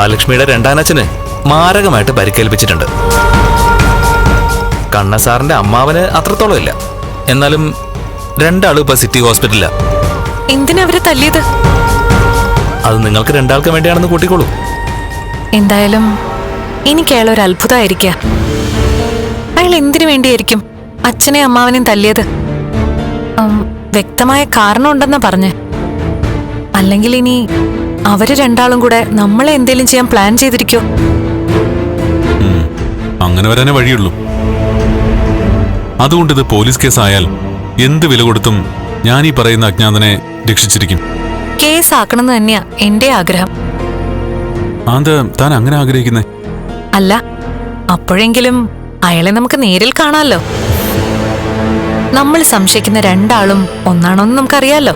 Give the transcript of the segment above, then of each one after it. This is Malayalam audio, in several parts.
മഹാലക്ഷ്മിയുടെ രണ്ടാനച്ഛന് മാരകമായിട്ട് പരിക്കേൽപ്പിച്ചിട്ടുണ്ട്. കണ്ണസാറിന്റെ അമ്മാവന് അത്രത്തോളം ഇല്ല. എന്നാലും രണ്ടാളും ഇപ്പൊ സിറ്റി ഹോസ്പിറ്റലില്ല എന്തിനാ അവരെ തല്ലിയത്? അത് നിങ്ങൾക്ക് രണ്ടാൾക്കും വേണ്ടിയാണെന്ന് കൂട്ടിക്കോളൂ. എന്തായാലും എനിക്ക് അയാൾ ഒരു അത്ഭുതമായിരിക്കുക അയാൾ എന്തിനു വേണ്ടിയായിരിക്കും അച്ഛനെ അമ്മാവനെയും തല്ലിയത്? വ്യക്തമായ കാരണമുണ്ടെന്നാ പറഞ്ഞ്. അല്ലെങ്കിൽ ഇനി അവർ രണ്ടാളും കൂടെ നമ്മളെ എന്തേലും ചെയ്യാൻ പ്ലാൻ ചെയ്തിരിക്കോ? അങ്ങനെ വരാനേ വഴിയുള്ളൂ. അതുകൊണ്ട് ഇത് പോലീസ് കേസായാൽ എന്ത് വില കൊടുത്തും ഞാൻ ഈ പറയുന്ന അജ്ഞാതനെ രക്ഷിച്ചിരിക്കും. കേസ് ആക്കണമെന്ന് തന്നെയാ എന്റെ ആഗ്രഹം. ആന്ത താൻ അങ്ങനെ ആഗ്രഹിക്കുന്നേ? അല്ല അപ്പോഴെങ്കിലും അയാളെ നമുക്ക് നേരിൽ കാണാമല്ലോ നമ്മൾ സംശയിക്കുന്ന രണ്ടാളും ഒന്നാണോന്ന് നമുക്കറിയാലോ?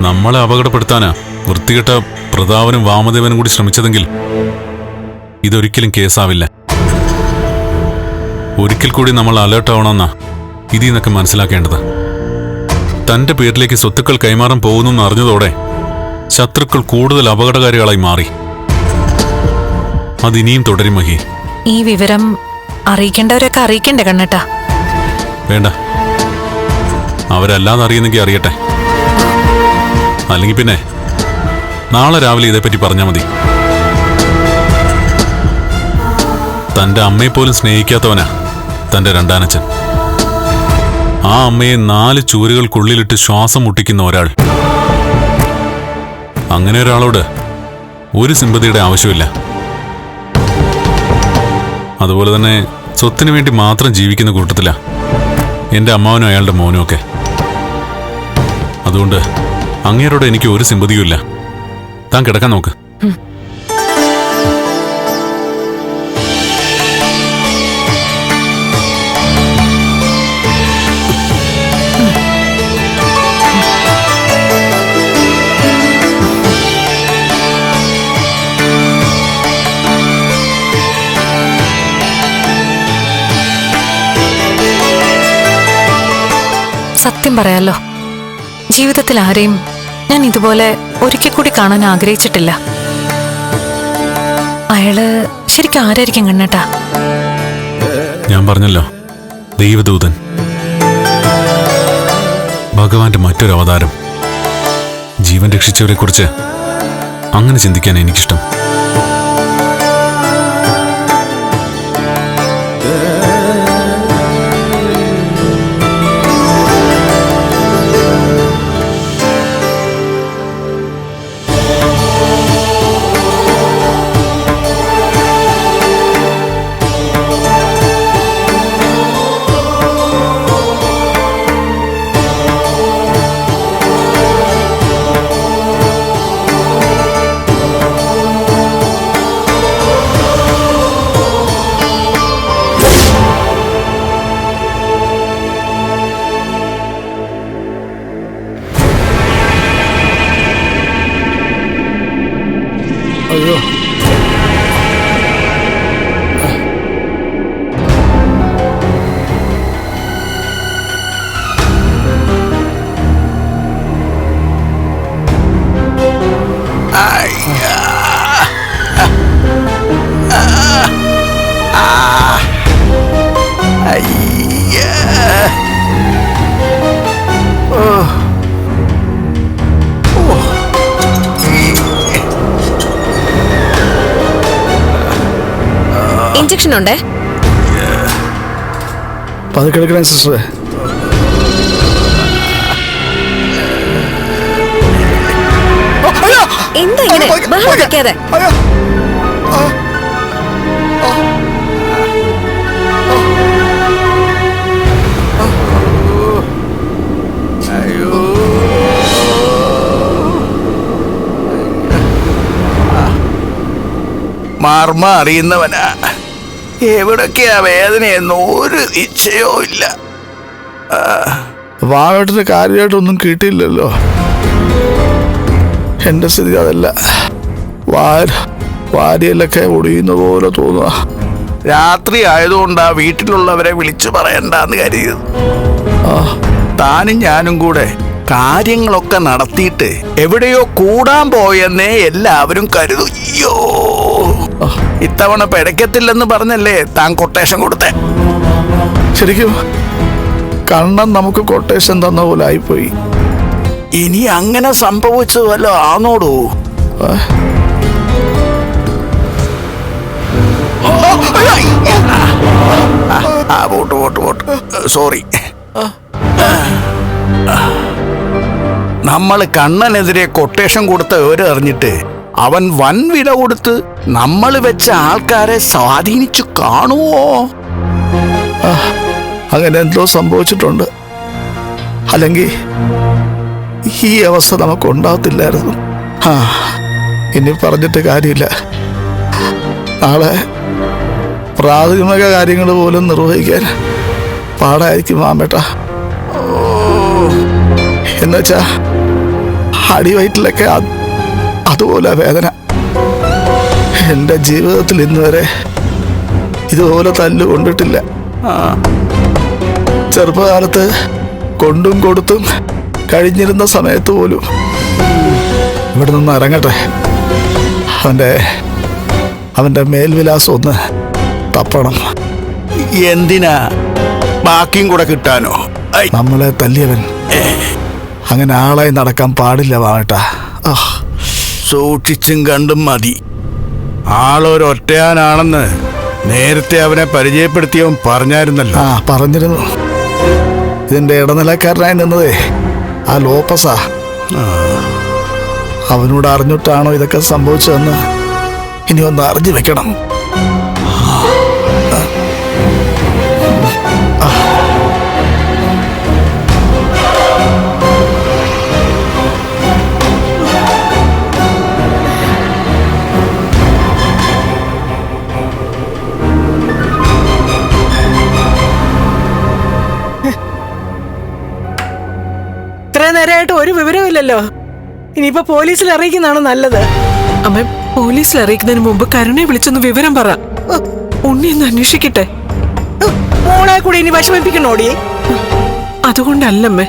നമ്മളെ അപകടപ്പെടുത്താനാ? വൃത്തികെട്ട പ്രതാപനും വാമദേവനും കൂടി ശ്രമിച്ചതെങ്കിൽ ഇതൊരിക്കലും കേസാവില്ല. ഒരിക്കൽ കൂടി നമ്മൾ അലേർട്ട് ആവണമെന്നാ ഇതിൽ നിന്നൊക്കെ മനസ്സിലാക്കേണ്ടത്. തന്റെ പേരിലേക്ക് സ്വത്തുക്കൾ കൈമാറാൻ പോകുന്നു അറിഞ്ഞതോടെ ശത്രുക്കൾ കൂടുതൽ അപകടകാരികളായി മാറി. അതിനിയും തുടരും മഹി. ഈ വിവരം അറിയിക്കേണ്ടവരൊക്കെ അറിയിക്കണ്ടേ കണ്ണട്ടാ? വേണ്ട. അവരല്ലാതെ അറിയുന്നെങ്കിൽ അറിയട്ടെ. അല്ലെങ്കിൽ പിന്നെ നാളെ രാവിലെ ഇതേപ്പറ്റി പറഞ്ഞാൽ മതി. തന്റെ അമ്മയെ പോലും സ്നേഹിക്കാത്തവനാ തന്റെ രണ്ടാനച്ഛൻ. ആ അമ്മയെ നാല് ചൂരുകൾക്കുള്ളിലിട്ട് ശ്വാസം മുട്ടിക്കുന്ന ഒരാൾ. അങ്ങനെ ഒരാളോട് ഒരു സിമ്പതിയുടെ ആവശ്യമില്ല. അതുപോലെ തന്നെ സ്വത്തിന് വേണ്ടി മാത്രം ജീവിക്കുന്ന കൂട്ടത്തിലാ എന്റെ അമ്മാവനും അയാളുടെ മോനും ഒക്കെ. അതുകൊണ്ട് അങ്ങേരോട് എനിക്ക് ഒരു സിമ്പതിയുമില്ല. താൻ കിടക്കാൻ നോക്ക്. സത്യം പറയാലോ ജീവിതത്തിൽ ആരെയും ഞാൻ ഇതുപോലെ ഒരിക്കൽ കൂടി കാണാൻ ആഗ്രഹിച്ചിട്ടില്ല. അയാൾ ശരിക്കും ആരായിരിക്കും കണ്ണട്ടാ? ഞാൻ പറഞ്ഞല്ലോ ദൈവദൂതൻ. ഭഗവാന്റെ മറ്റൊരു അവതാരം ജീവൻ രക്ഷിച്ചവരെ കുറിച്ച് അങ്ങനെ ചിന്തിക്കാൻ എനിക്കിഷ്ടം. ഇഞ്ചക്ഷൻ ഉണ്ടേ പതുക്കെ എടുക്കണം സിസ്റ്ററെ എന്താ ഇങ്ങനെ ബഹളം വെക്കാതെ മാർമ അറിയുന്നവനാ എവിടൊക്കെയാ വേദനയെന്ന് ഒരു നിശ്ചയവും ഇല്ല. വാഴോട്ടിന് കാര്യമായിട്ടൊന്നും കിട്ടിയില്ലല്ലോ. എന്റെ സ്ഥിതി അതല്ല. വാര വാരിയല്ലൊക്കെ ഒടിയുന്ന പോലെ തോന്നുക. രാത്രി ആയതുകൊണ്ടാ വീട്ടിലുള്ളവരെ വിളിച്ചു പറയണ്ടെന്ന് കരുതിയത്. ആ. താനും ഞാനും കൂടെ കാര്യങ്ങളൊക്കെ നടത്തിയിട്ട് എവിടെയോ കൂടാൻ പോയെന്നേ എല്ലാവരും കരുതു. അയ്യോ. ഇത്തവണ പിഴയ്ക്കത്തില്ലെന്ന് പറഞ്ഞല്ലേ താൻ കൊട്ടേഷൻ കൊടുത്തേ. ശരിക്കും കണ്ണൻ നമുക്ക് കൊട്ടേഷൻ തന്ന പോലെ ആയിപ്പോയി. ഇനി അങ്ങനെ സംഭവിച്ചു വല്ല ആന്നോടൂ. ആ, ആ വോട്ട് വോട്ട് വോട്ട് സോറി നമ്മൾ കണ്ണനെതിരെ കൊട്ടേഷൻ കൊടുത്ത വിവരം അറിഞ്ഞിട്ട് അവൻ വൻ വിട കൊടുത്ത് നമ്മൾ വെച്ച ആൾക്കാരെ സ്വാധീനിച്ചു കാണുവോ? അങ്ങനെ എന്തോ സംഭവിച്ചിട്ടുണ്ട്. അല്ലെങ്കിൽ ഈ അവസ്ഥ നമുക്ക് ഉണ്ടാകത്തില്ലായിരുന്നു. ആ ഇനി പറഞ്ഞിട്ട് കാര്യമില്ല. നാളെ പ്രാഥമിക കാര്യങ്ങൾ പോലും നിർവഹിക്കാൻ പാടായിരിക്കും മാമേട്ട. എന്നുവെച്ചാ അടിവയറ്റിലൊക്കെ അതുപോലെ വേദന. എന്റെ ജീവിതത്തിൽ ഇന്ന് വരെ ഇതുപോലെ തല്ല് കൊണ്ടിട്ടില്ല. ചെറുപ്പകാലത്ത് കൊണ്ടും കൊടുത്തും കഴിഞ്ഞിരുന്ന സമയത്ത് പോലും ഇവിടെ നിന്ന് ഇറങ്ങട്ടെ അവന്റെ അവന്റെ മേൽവിലാസം ഒന്ന് തപ്പണം. എന്തിനാ? ബാക്കിയും കൂടെ കിട്ടാനോ? നമ്മളെ തല്ലിയവൻ. അങ്ങനെ ആളായി നടക്കാൻ പാടില്ല വാട്ടാ ആ സൂക്ഷിച്ചും കണ്ടും മതി. ആളൊരൊറ്റയാനാണെന്ന് നേരത്തെ അവനെ പരിചയപ്പെടുത്തിയവൻ പറഞ്ഞായിരുന്നല്ലോ. ആ പറഞ്ഞിരുന്നു. ഇതിന്റെ ഇടനിലക്കാരനായി നിന്നതേ ആ ലോപ്പസാ. അവനോട് അറിഞ്ഞിട്ടാണോ ഇതൊക്കെ സംഭവിച്ചതെന്ന് ഇനി ഒന്ന് അറിഞ്ഞു വെക്കണം. വിവരമില്ലല്ലോ ഇനിയിപ്പോ പോലീസിൽ അറിയിക്കുന്നതാണ് നല്ലത്. അമ്മ പോലീസിൽ അറിയിക്കുന്നതിന് മുമ്പ് കരുണയെ വിളിച്ചൊന്ന് വിവരം പറ. ഉണ്ണി ഒന്ന് അന്വേഷിക്കട്ടെ. മോളെ കൂടി ഇനി വിഷമിപ്പിക്കണോടി? അതുകൊണ്ടല്ലമ്മേ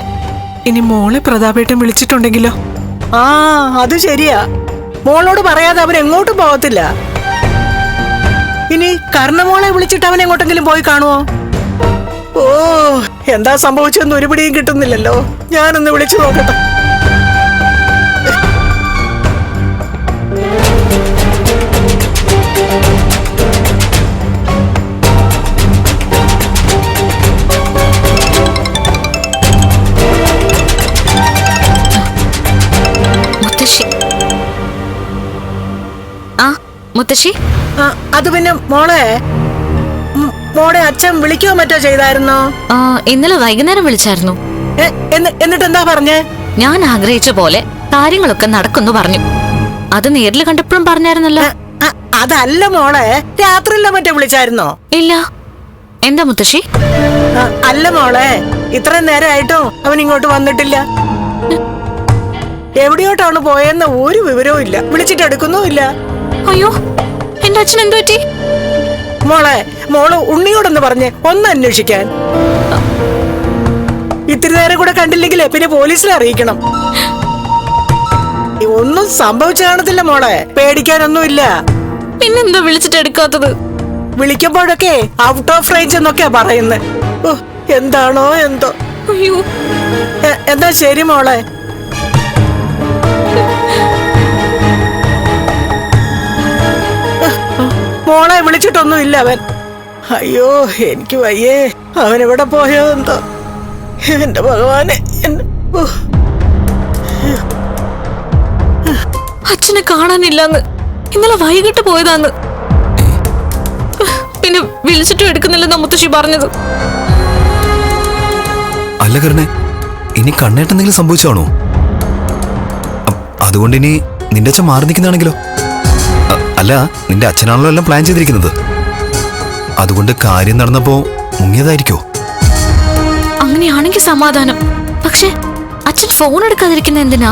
ഇനി മോളെ പ്രതാപേട്ടൻ വിളിച്ചിട്ടുണ്ടെങ്കിലോ? ആ അത് ശരിയാ. മോളോട് പറയാതെ അവൻ എങ്ങോട്ടും പോകത്തില്ല. ഇനി കർണമോളെ വിളിച്ചിട്ട് അവൻ എങ്ങോട്ടെങ്കിലും പോയി കാണുമോ ഓ എന്താ സംഭവിച്ചെന്ന് ഒരു പിടിയും കിട്ടുന്നില്ലല്ലോ. ഞാനൊന്ന് വിളിച്ചു നോക്കട്ടെ. മുത്തശ്ശി. അത് പിന്നെ മോളെ മോളെ അച്ഛൻ വിളിക്കോ മറ്റോ ചെയ്തായിരുന്നോ? ആ, ഇന്നലെ വൈകുന്നേരം വിളിച്ചായിരുന്നു. എന്നിട്ട് എന്താ പറഞ്ഞേ? ഞാൻ ആഗ്രഹിച്ച പോലെ കാര്യങ്ങളൊക്കെ നടക്കുന്നു പറഞ്ഞു. അത് നേരിൽ കണ്ടപ്പോഴും പറഞ്ഞായിരുന്നല്ലോ. അതല്ല മോളെ രാത്രിയില്ല മറ്റേ വിളിച്ചായിരുന്നോ? ഇല്ല. എന്താ മുത്തശ്ശി? അല്ല മോളെ ഇത്രയും നേരമായിട്ടോ അവൻ ഇങ്ങോട്ട് വന്നിട്ടില്ല. എവിടെയോട്ടാണ് പോയെന്ന ഒരു വിവരവും ഇല്ല. വിളിച്ചിട്ട് എടുക്കുന്നുമില്ല അയ്യോ എന്റെ അച്ഛൻ എന്തു പറ്റി? മോളെ മോൾ ഉണ്ണിയോടൊന്ന് പറഞ്ഞ് ഒന്ന് അന്വേഷിക്കാൻ. ഇത്തിരി നേരം കൂടെ കണ്ടില്ലെങ്കിലേ പിന്നെ പോലീസിനെ അറിയിക്കണം. ഒന്നും സംഭവിച്ചു കാണത്തില്ല മോളെ. പേടിക്കാനൊന്നുമില്ല. പിന്നെന്താ വിളിച്ചിട്ട് എടുക്കാത്തത്? വിളിക്കുമ്പോഴൊക്കെ ഔട്ട് ഓഫ് റേഞ്ച് എന്നൊക്കെയാ പറയുന്നത് ഓ എന്താണോ എന്തോ. അയ്യോ. എ- എന്നാ ശരി മോളെ? മോളെ വിളിച്ചിട്ടൊന്നും ഇല്ല അവൻ. അയ്യോ എനിക്ക് വയ്യേ. അവൻ എവിടെ പോയോ എന്തോ. എന്റെ ഭഗവാനെ എന്നെ- ഓ, അച്ഛനെ കാണാനില്ലാന്ന്. ഇന്നലെ വൈകിട്ട് പോയതാന്ന്. പിന്നെ വിളിച്ചിട്ടും എടുക്കുന്നില്ലെന്നാ മുത്തശ്ശി പറഞ്ഞത്. അല്ല കരുണേ ഇനി കണ്ണേട്ടെന്തെങ്കിലും സംഭവിച്ചാണോ? അതുകൊണ്ട് ഇനി നിന്റെ അച്ഛൻ മാറി നിൽക്കുന്നതാണെങ്കിലോ? അല്ല നിന്റെ അച്ഛനാണല്ലോ എല്ലാം പ്ലാൻ ചെയ്തിരിക്കുന്നത്. അതുകൊണ്ട് കാര്യം നടന്നപ്പോ മുങ്ങിയതായിരിക്കോ? അങ്ങനെയാണെങ്കിൽ സമാധാനം. പക്ഷെ അച്ഛൻ ഫോൺ എടുക്കാതിരിക്കുന്ന എന്തിനാ?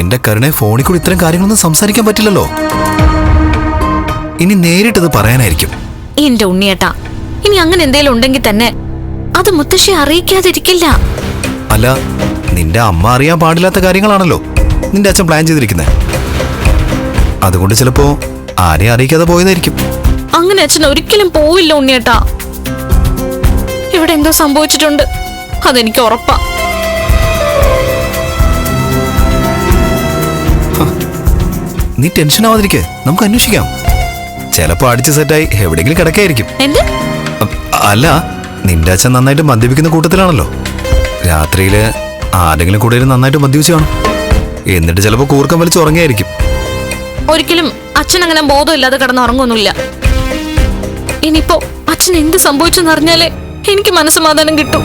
എന്റെ കരുണെ ഫോണിൽ കൂടി ഇത്തരം കാര്യങ്ങളൊന്നും സംസാരിക്കാൻ പറ്റില്ലല്ലോ. ഇനി നേരിട്ടത് പറയാനായിരിക്കും. എന്റെ ഉണ്ണിയേട്ടാ ഇനി അങ്ങനെ എന്തേലും ഉണ്ടെങ്കിൽ തന്നെ അത് മുത്തശ്ശി അറിയിക്കാതിരിക്കില്ല. അല്ല നിന്റെ അമ്മ അറിയാൻ പാടില്ലാത്ത കാര്യങ്ങളാണല്ലോ നിന്റെ അച്ഛൻ പ്ലാൻ ചെയ്തിരിക്കുന്നത് അതുകൊണ്ട് ചിലപ്പോ ആരെയും അറിയിക്കാതെ പോയതായിരിക്കും. അങ്ങനെ അച്ഛൻ ഒരിക്കലും പോവില്ല ഉണ്ണിയേട്ടാ. ഇവിടെ എന്തോ സംഭവിച്ചിട്ടുണ്ട്. അതെനിക്ക് ഉറപ്പാ. നീ ടെൻഷൻ ആവാതിരിക്കെ. നമുക്ക് അന്വേഷിക്കാം. ചിലപ്പോ അടിച്ച് സെറ്റായി എവിടെയെങ്കിലും കിടക്കായിരിക്കും. എന്ത്? അല്ല നിന്റെ അച്ഛൻ നന്നായിട്ട് മദ്യപിക്കുന്ന കൂട്ടത്തിലാണല്ലോ. രാത്രിയിൽ ആരെങ്കിലും കൂടെ ഇരുന്ന് നന്നായിട്ട് മദ്യപിച്ചു കാണും. എന്നിട്ട് ചിലപ്പോ കൂർക്കം വലിച്ച് ഉറങ്ങിയായിരിക്കും. ഒരിക്കലും അച്ഛൻ അങ്ങനെ ബോധമില്ലാതെ കിടന്നുറങ്ങൊന്നുമില്ല ഇനിയിപ്പോ അച്ഛൻ എന്ത് സംഭവിച്ചെന്നറിഞ്ഞാലേ എനിക്ക് മനസ്സമാധാനം കിട്ടും.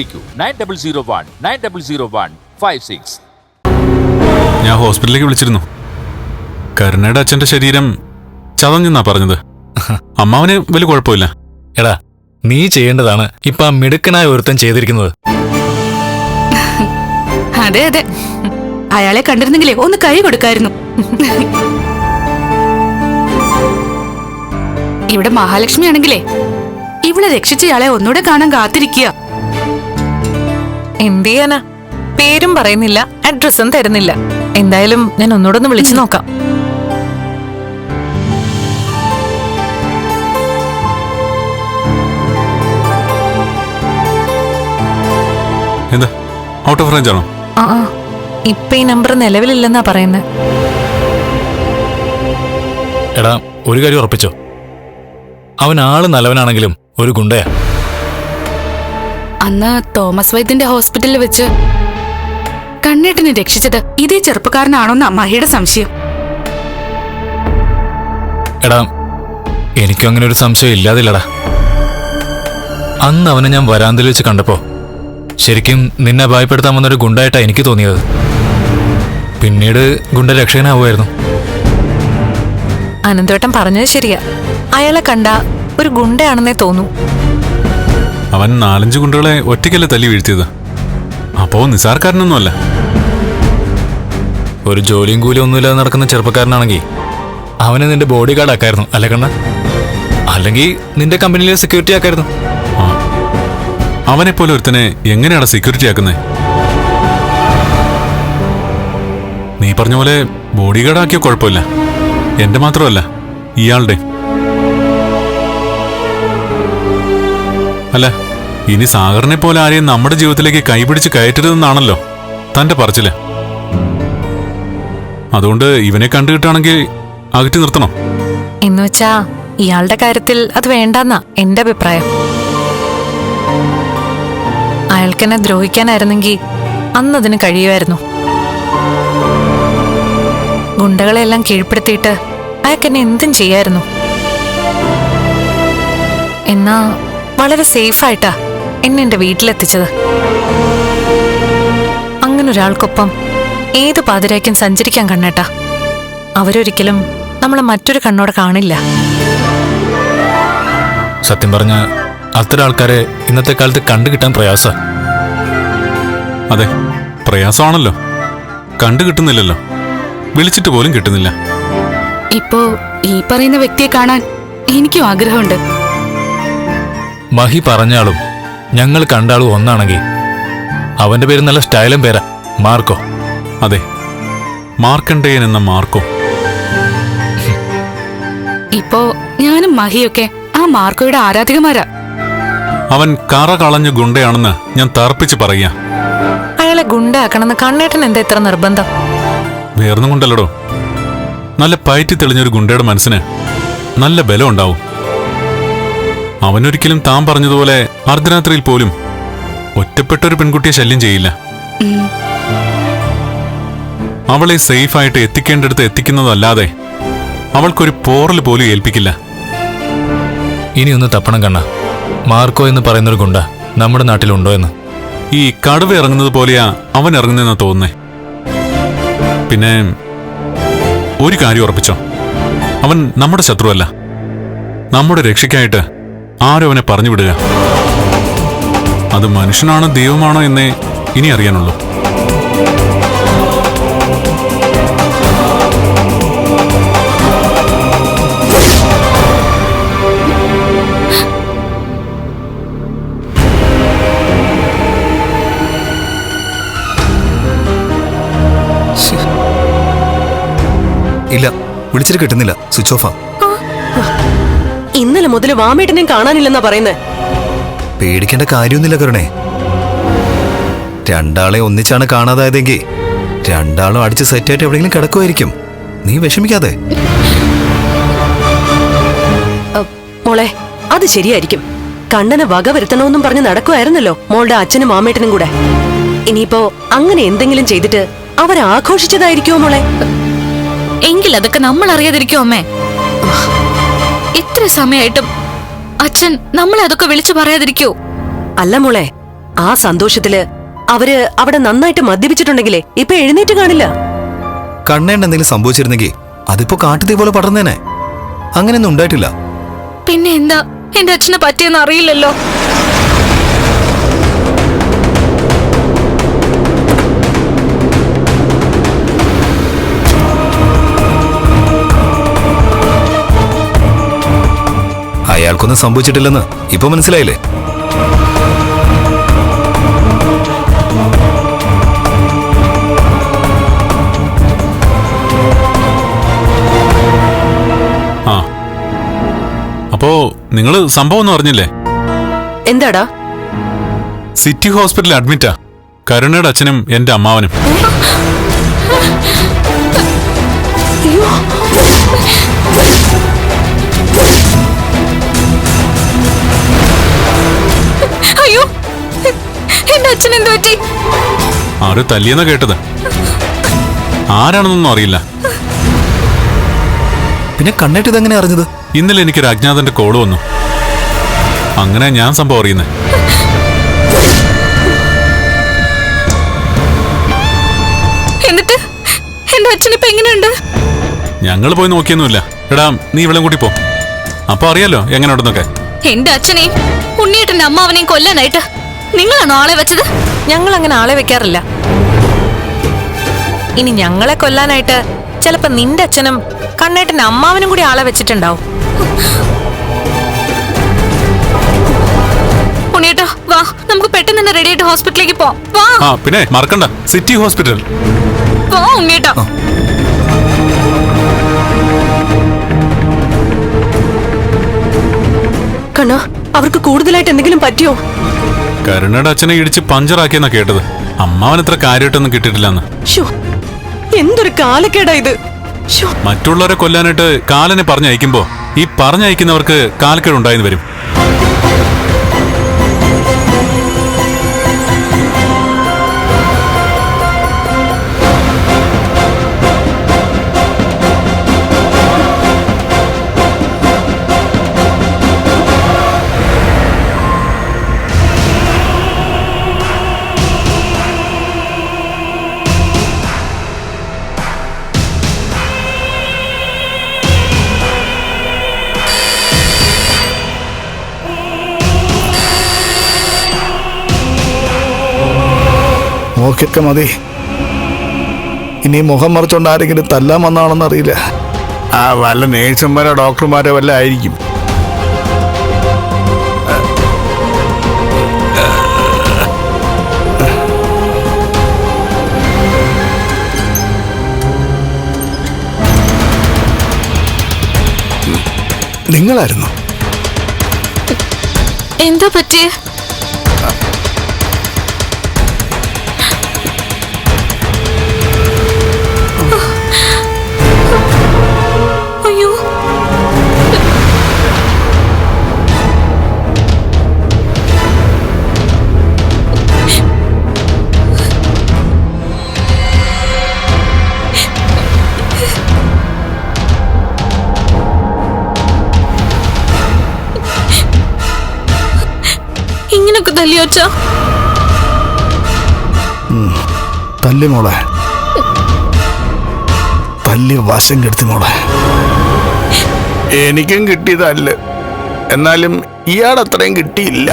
വിളിക്കൂ. Nine double zero one nine double zero one five six. ഞാൻ ഹോസ്പിറ്റലിലേക്ക് വിളിച്ചിരുന്നു. കരുണയുടെ അച്ഛന്റെ ശരീരം ചതഞ്ഞെന്നാ പറഞ്ഞത്. അമ്മാവന് വലിയ കുഴപ്പമില്ല. എടാ നീ ചെയ്യേണ്ടതാണ് ഇപ്പൊ ആ മിടുക്കനായ ഒരുത്തൻ ചെയ്തിരിക്കുന്നത്. അതെ അതെ. അയാളെ കണ്ടിരുന്നെങ്കിലേ ഒന്ന് കൈ കൊടുക്കായിരുന്നു. ഇവിടെ മഹാലക്ഷ്മി ആണെങ്കിലേ ഇവിടെ രക്ഷിച്ചയാളെ ഒന്നുകൂടെ കാണാൻ കാത്തിരിക്കുക. എന്ത് ചെയ്യാനാ? പേരും പറയുന്നില്ല അഡ്രസ്സും തരുന്നില്ല. എന്തായാലും ഞാൻ ഒന്നുകൂടെ ഒന്ന് വിളിച്ചു നോക്കാം. എന്താ? ഔട്ട് ഓഫ് റേഞ്ച് ആണോ? ആ ആ. ഇപ്പൊ ഈ നമ്പർ നിലവിലില്ലെന്നാ പറയുന്നത് എടാ ഒരു കാര്യം ഉറപ്പിച്ചോ? അവൻ ആൾ നല്ലവനാണെങ്കിലും ഒരു ഗുണ്ടയാ. അന്ന് തോമസ് വൈദ്യന്റെ ഹോസ്പിറ്റലിൽ വെച്ച് കണ്ണേട്ടിനെ രക്ഷിച്ചത് ഇതേ ചെറുപ്പക്കാരനാണോന്ന് അമ്മായിയുടെ സംശയം. എടാ എനിക്കും അങ്ങനെ ഒരു സംശയം ഇല്ലാതില്ലടാ. അന്ന് അവനെ ഞാൻ വരാന്തയിൽ വെച്ച് കണ്ടപ്പോ ശരിക്കും നിന്നെ ഭയപ്പെടുത്താൻ വന്നൊരു ഗുണ്ടായിട്ടാ എനിക്ക് തോന്നിയത്. പിന്നീട് ഗുണ്ട രക്ഷകനാവുമായിരുന്നു. അനന്തോട്ടം പറഞ്ഞത് ശരിയാ. അയാളെ കണ്ട ഒരു ഗുണ്ടയാണെന്നേ തോന്നൂ. അവൻ നാലഞ്ച് ഗുണ്ടകളെ ഒറ്റയ്ക്കല്ലേ തല്ലി വീഴ്ത്തിയത്? അപ്പോ നിസാർക്കാരനൊന്നുമല്ല. ഒരു ജോലിയും കൂലിയും ഒന്നുമില്ലാതെ നടക്കുന്ന ചെറുപ്പക്കാരനാണെങ്കിൽ അവനെ നിന്റെ ബോഡി ഗാർഡ് ആക്കായിരുന്നു അല്ലേ കണ്ണ? അല്ലെങ്കിൽ നിന്റെ കമ്പനിയിലെ സെക്യൂരിറ്റി ആക്കായിരുന്നു. അവനെ പോലെ ഒരുത്തനെ എങ്ങനെയാണ് സെക്യൂരിറ്റി ആക്കുന്നത് നീ പറഞ്ഞ പോലെ ബോഡി ഗാർഡ് ആക്കിയ കുഴപ്പമില്ല. എന്റെ മാത്രമല്ല ഇയാളുടെ അല്ല ഇനി സാഗറിനെ പോലെ ആരെയും നമ്മുടെ ജീവിതത്തിലേക്ക് കൈപിടിച്ച് കയറ്റരുതെന്നാണല്ലോ തന്റെ പറച്ചിൽ. അതുകൊണ്ട് ഇവനെ കണ്ടുകിട്ടാണെങ്കിൽ അകറ്റി നിർത്തണം. എന്ന് വെച്ചാ ഇയാളുടെ കാര്യത്തിൽ അത് വേണ്ടെന്നാ എന്റെ അഭിപ്രായം. അയാൾക്കെന്നെ ദ്രോഹിക്കാനായിരുന്നെങ്കിൽ അന്നതിന് കഴിയുമായിരുന്നു. ഗുണ്ടകളെല്ലാം കീഴ്പ്പെടുത്തിയിട്ട് അയാൾക്കെന്നെ എന്തും ചെയ്യായിരുന്നു. എന്നാ വളരെ സേഫായിട്ടാ എന്നെ എന്റെ വീട്ടിലെത്തിച്ചത്. അങ്ങനെ ഒരാൾക്കൊപ്പം ഏത് പാതിരായ്ക്കും സഞ്ചരിക്കാൻ കണ്ണേട്ടാ. അവരൊരിക്കലും നമ്മളെ മറ്റൊരു കണ്ണോടെ കാണില്ല. സത്യം പറഞ്ഞ അത്തരം ആൾക്കാരെ ഇന്നത്തെ കാലത്ത് കണ്ടു കിട്ടാൻ പ്രയാസ. അതെ പ്രയാസമാണല്ലോ. കണ്ടു കിട്ടുന്നില്ലല്ലോ. വിളിച്ചിട്ട് പോലും കിട്ടുന്നില്ല. ഇപ്പോ ഈ പറയുന്ന വ്യക്തിയെ കാണാൻ എനിക്കും ആഗ്രഹമുണ്ട്. മഹി പറഞ്ഞാളും ഞങ്ങൾ കണ്ടാളും ഒന്നാണെങ്കിൽ. അവന്റെ പേര് നല്ല സ്റ്റൈലും പേരാ. മാർക്കോ. അതെ. മാർക്കണ്ടേയൻ എന്ന മാർക്കോ. ഇപ്പോ ഞാനും മഹിയൊക്കെ ആ മാർക്കോയുടെ ആരാധികമാരാ. അവൻ കറ കളഞ്ഞ ഗുണ്ടയാണെന്ന് ഞാൻ തർപ്പിച്ച് പറയാ. അയാളെ ഗുണ്ടാക്കണമെന്ന് കണ്ണേട്ടൻ എന്താ ഇത്ര നിർബന്ധം? വേർന്നും കൊണ്ടല്ലടോ. നല്ല പയറ്റി തെളിഞ്ഞൊരു ഗുണ്ടയുടെ മനസ്സിന് നല്ല ബലം ഉണ്ടാവും. അവനൊരിക്കലും താൻ പറഞ്ഞതുപോലെ അർദ്ധരാത്രിയിൽ പോലും ഒറ്റപ്പെട്ട ഒരു പെൺകുട്ടിയെ ശല്യം ചെയ്യില്ല. അവളെ സേഫായിട്ട് എത്തിക്കേണ്ടടുത്ത് എത്തിക്കുന്നതല്ലാതെ അവൾക്കൊരു പോറൽ പോലും ഏൽപ്പിക്കില്ല. ഇനി ഒന്ന് തപ്പണം കണ്ണ. മാർക്കോ എന്ന് പറയുന്നൊരു ഗുണ്ട നമ്മുടെ നാട്ടിലുണ്ടോ എന്ന്. ഈ കടുവ ഇറങ്ങുന്നത് പോലെയാ അവൻ ഇറങ്ങുന്നതെന്നാ തോന്നുന്നേ. പിന്നെ ഒരു കാര്യം ഉറപ്പിച്ചോ. അവൻ നമ്മുടെ ശത്രുവല്ല. നമ്മുടെ രക്ഷയ്ക്കായിട്ട് ആരും അവനെ പറഞ്ഞു വിടുക അത് മനുഷ്യനാണോ ദൈവമാണോ എന്നേ ഇനി അറിയാനുള്ളൂ. ഇല്ല വിളിച്ചിട്ട് കിട്ടുന്നില്ല. സ്വിച്ച് ഓഫാ മുതൽ വാമേട്ടനെയും കാണാനില്ലെന്നാ പറയുന്നത് പേടിക്കേണ്ട കാര്യമൊന്നുമില്ല കരുണേ. രണ്ടാളെ ഒന്നിച്ചാണ് കാണാതായതെങ്കിൽ രണ്ടാളും അടിച്ച് സെറ്റായിട്ട് എവിടെയെങ്കിലും കിടക്കുമായിരിക്കും. നീ വിഷമിക്കാതെ. മോളെ അത് ശരിയായിരിക്കും. കണ്ണനെ വക വരുത്തണമെന്നും പറഞ്ഞ് നടക്കുമായിരുന്നല്ലോ മോളുടെ അച്ഛനും മാമേട്ടനും കൂടെ. ഇനിയിപ്പോ അങ്ങനെ എന്തെങ്കിലും ചെയ്തിട്ട് അവരാഘോഷിച്ചതായിരിക്കുമോ മോളെ? എങ്കിൽ അതൊക്കെ നമ്മൾ അറിയാതിരിക്കോ അമ്മേ? ഇത്ര സമയമായിട്ടും അച്ഛൻ നമ്മളെ അതൊക്കെ വിളിച്ചു പറയാതിരിക്കോ. അല്ല മോളെ ആ സന്തോഷത്തിൽ അവർ അവിടെ നന്നായിട്ട് മദ്യപിച്ചിട്ടുണ്ടെങ്കിലേ ഇപ്പൊ എഴുന്നേറ്റ് കാണില്ല. കണ്ണേണ്ട എന്തെങ്കിലും സംഭവിച്ചിരുന്നെങ്കിൽ അതിപ്പോ കാട്ടുതീ പോലെ പടർന്നേനെ. അങ്ങനെയൊന്നും ഉണ്ടായിട്ടില്ല. പിന്നെ എന്താ? എന്റെ അച്ഛനെ പറ്റിയെന്ന് അറിയില്ലല്ലോ. അയാൾക്കൊന്നും സംഭവിച്ചിട്ടില്ലെന്ന് ഇപ്പൊ മനസ്സിലായില്ലേ? ആ. അപ്പോ നിങ്ങൾ സംഭവം ഒന്നും അറിഞ്ഞില്ലേ? എന്താടാ? സിറ്റി ഹോസ്പിറ്റലിൽ അഡ്മിറ്റാ. കരുണയുടെ അച്ഛനും എന്റെ അമ്മാവനും. അയ്യോ. എന്റെ അച്ഛൻ എന്ത് പറ്റി? ആര് തല്ലിയെന്നാ കേട്ടത്. ആരാണെന്നൊന്നും അറിയില്ല. പിന്നെ കണ്ണേട്ട് ഇതെങ്ങനെ അറിഞ്ഞത്? ഇന്നലെ എനിക്കൊരു അജ്ഞാതന്റെ കോൾ വന്നു. അങ്ങനെ ഞാൻ സംഭവം അറിയുന്നത് എന്നിട്ട്? എന്റെ അച്ഛൻ ഇപ്പൊ എങ്ങനെയുണ്ട്? ഞങ്ങൾ പോയി നോക്കിയൊന്നുമില്ല. എടാ നീ ഇവളെ കൂട്ടി പോ. അപ്പൊ അറിയാലോ എങ്ങനെ ഉണ്ടെന്നൊക്കെ എന്റെ അച്ഛനെയും ഉണ്ണിയേട്ടന്റെ അമ്മാവനെയും കൊല്ലാനായിട്ട് നിങ്ങളാണോ ആളെ വെച്ചത്? ഞങ്ങൾ അങ്ങനെ ആളെ വെക്കാറില്ല. ഇനി ഞങ്ങളെ കൊല്ലാനായിട്ട് ചിലപ്പോ നിന്റെ അച്ഛനും കണ്ണേട്ടന്റെ അമ്മാവനും കൂടി ആളെ വെച്ചിട്ടുണ്ടാവും. ഉണ്ണിയേട്ടാ വാ നമുക്ക് പെട്ടെന്ന് തന്നെ റെഡി ആയിട്ട് ഹോസ്പിറ്റലിലേക്ക് പോവാം. വാ. ആ പിന്നെ മറക്കണ്ട. സിറ്റി ഹോസ്പിറ്റൽ വാ ഉണ്ണിയേട്ടാ. കണ്ണാ അവർക്ക് കൂടുതലായിട്ട് എന്തെങ്കിലും പറ്റിയോ? കരുണയുടെ അച്ഛനെ ഇടിച്ച് പഞ്ചറാക്കിയെന്നാ കേട്ടത്. അമ്മാവൻ ഇത്ര കാര്യമായിട്ടൊന്നും കിട്ടിയിട്ടില്ലെന്ന്. ശ്ശോ, എന്തൊരു കാലക്കേടാ ഇത്. ശ്ശോ, മറ്റുള്ളവരെ കൊല്ലാനായിട്ട് കാലനെ പറഞ്ഞയക്കുമ്പോ ഈ പറഞ്ഞയക്കുന്നവർക്ക് കാലക്കേട് ഉണ്ടായെന്ന് വരും. നോക്കിയൊക്കെ മതി. ഇനി മുഖം മറിച്ചോണ്ട് ആരെങ്കിലും തല്ലാൻ വന്നാണെന്ന് അറിയില്ല. ആ വല്ല നേഴ്സുമാരോ ഡോക്ടർമാരോ വല്ല ആയിരിക്കും. നിങ്ങളായിരുന്നു. എന്താ പറ്റിയേ? അച്ഛാ തല്ലി മോളെ. തല്ലി വശം കെടുത്തി മോളെ. എനിക്കും കിട്ടിയതല്ല. എന്നാലും ഇയാൾ അത്രയും കിട്ടിയില്ല.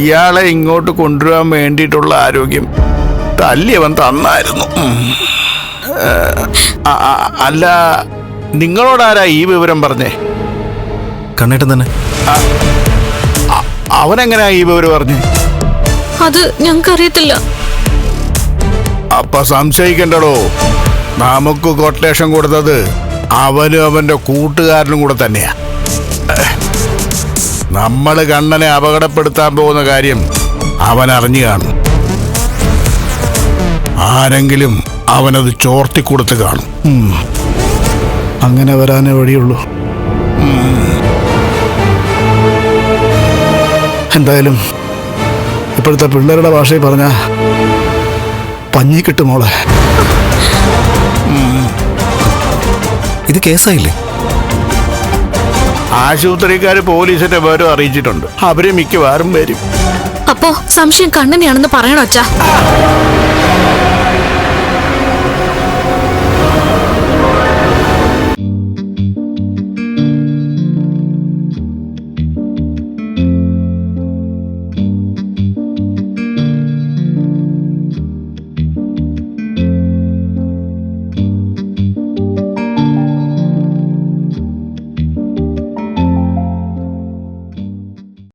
ഇയാളെ ഇങ്ങോട്ട് കൊണ്ടുവരാൻ വേണ്ടിയിട്ടുള്ള ആരോഗ്യം തല്ലി അവൻ തന്നായിരുന്നു. അല്ല നിങ്ങളോടാരാ ഈ വിവരം പറഞ്ഞേ? കണ്ണേട്ടൻ തന്നെ. അവനെങ്ങനെയാ ഈ വിവരം പറഞ്ഞു അത് ഞങ്ങൾക്കറിയത്തില്ല. അപ്പൊ സംശയിക്കണ്ടടോ. നമുക്ക് കൊട്ടേഷൻ കൊടുത്തത് അവനും അവന്റെ കൂട്ടുകാരനും കൂടെ തന്നെയാ. നമ്മൾ കണ്ണനെ അപകടപ്പെടുത്താൻ പോകുന്ന കാര്യം അവൻ അറിഞ്ഞു കാണും. ആരെങ്കിലും അവനത് ചോർത്തി കൊടുത്ത് കാണും. അങ്ങനെ വരാനേ വഴിയുള്ളൂ. എന്തായാലും ഇപ്പോഴത്തെ പിള്ളേരുടെ ഭാഷയിൽ പറഞ്ഞ പഞ്ഞി കിട്ടും മോളെ. ഇത് കേസായില്ലേ? ആശുപത്രിക്കാർ പോലീസിന്റെ വിവരം അറിയിച്ചിട്ടുണ്ട്. അവർ മിക്കവാറും വരും. അപ്പോ സംശയം കണ്ണനെയാണെന്ന് പറയണോ അച്ഛാ?